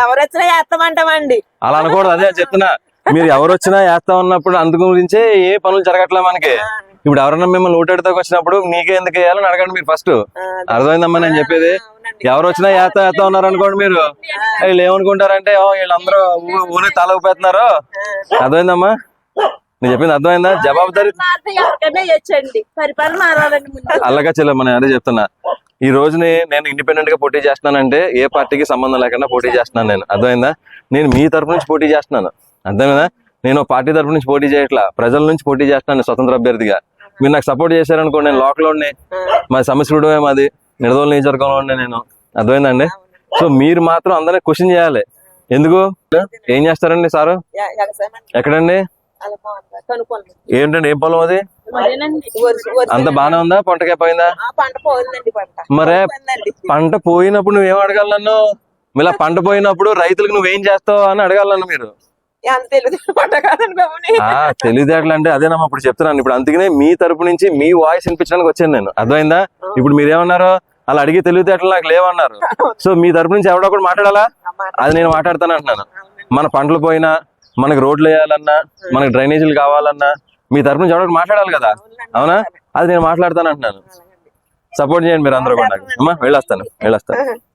ఎవరు వచ్చినా వేస్తామంటామండి అలా అనకూడదు అదే చెప్తున్నా. మీరు ఎవరు వచ్చినా వేస్తా ఉన్నప్పుడు అందు గురించే ఏ పనులు జరగట్లే మనకి. ఇప్పుడు ఎవరన్నా మిమ్మల్ని ఓటాడితోకి వచ్చినప్పుడు నీకే ఎందుకు వేయాలని అడగండి మీరు ఫస్ట్. అర్థమైందమ్మా నేను చెప్పేది. ఎవరు వచ్చినా వేస్తా వేస్తా ఉన్నారు అనుకోండి మీరు. వీళ్ళు ఏమనుకుంటారంటే వీళ్ళందరూ ఊరి తల ఊపేస్తున్నారు అర్థమైందమ్మా? నేను చెప్పింది అర్థమైందా? జవాబుదారి అల్లగా చెల్లెమ్మ నేను అదే చెప్తున్నా. ఈ రోజుని నేను ఇండిపెండెంట్గా పోటీ చేస్తున్నానంటే ఏ పార్టీకి సంబంధం లేకుండా పోటీ చేస్తున్నాను నేను. అర్థమైందా? నేను మీ తరపు నుంచి పోటీ చేస్తున్నాను. అర్థమైందా? నేను పార్టీ తరపు నుంచి పోటీ చేయట్లా. ప్రజల నుంచి పోటీ చేస్తున్నాను స్వతంత్ర అభ్యర్థిగా. మీరు నాకు సపోర్ట్ చేశారనుకో నేను లోకల్ ఉండి. మా సమస్యడు మాది. నిడదోలు నియోజకవర్గంలో ఉండే నేను. అర్థమైందండి? సో మీరు మాత్రం అందరినీ క్వశ్చన్ చేయాలి. ఎందుకు? ఏం చేస్తారండి సారు. ఎక్కడండి. ఏంటండి? ఏం పొలం అది? అంత బానే ఉందా? పంటకే పోయిందా? ఆ, పంట పోయిందండి పంట. మరే. పంట పోయినప్పుడు నువ్వేం అడగాలి నన్ను? ఇలా పంట పోయినప్పుడు రైతులకు నువ్వేం చేస్తావు అని అడగాలి నన్ను మీరు. తెలివితేటలు అంటే అదేనమ్మా ఇప్పుడు చెప్తున్నాను. ఇప్పుడు అందుకనే మీ తరపు నుంచి మీ వాయిస్ వినిపించడానికి వచ్చాను నేను. అర్థమైందా? ఇప్పుడు మీరు ఏమన్నారు అలా అడిగి తెలివితేటలు నాకు లేవన్నారు. సో మీ తరపు నుంచి ఎవడో కూడా మాట్లాడాలా? అది నేను మాట్లాడతాను అంటున్నాను. మన పంటలు పోయినా మనకి రోడ్లు వేయాలన్నా మనకి డ్రైనేజీలు కావాలన్నా మీ తరపు నుంచి ఎవడో మాట్లాడాలి కదా? అవునా? అది నేను మాట్లాడతాను అంటున్నాను. సపోర్ట్ చేయండి మీరు అందరూ కూడా అమ్మా వెళ్ళొస్తాను వెళ్ళొస్తాను.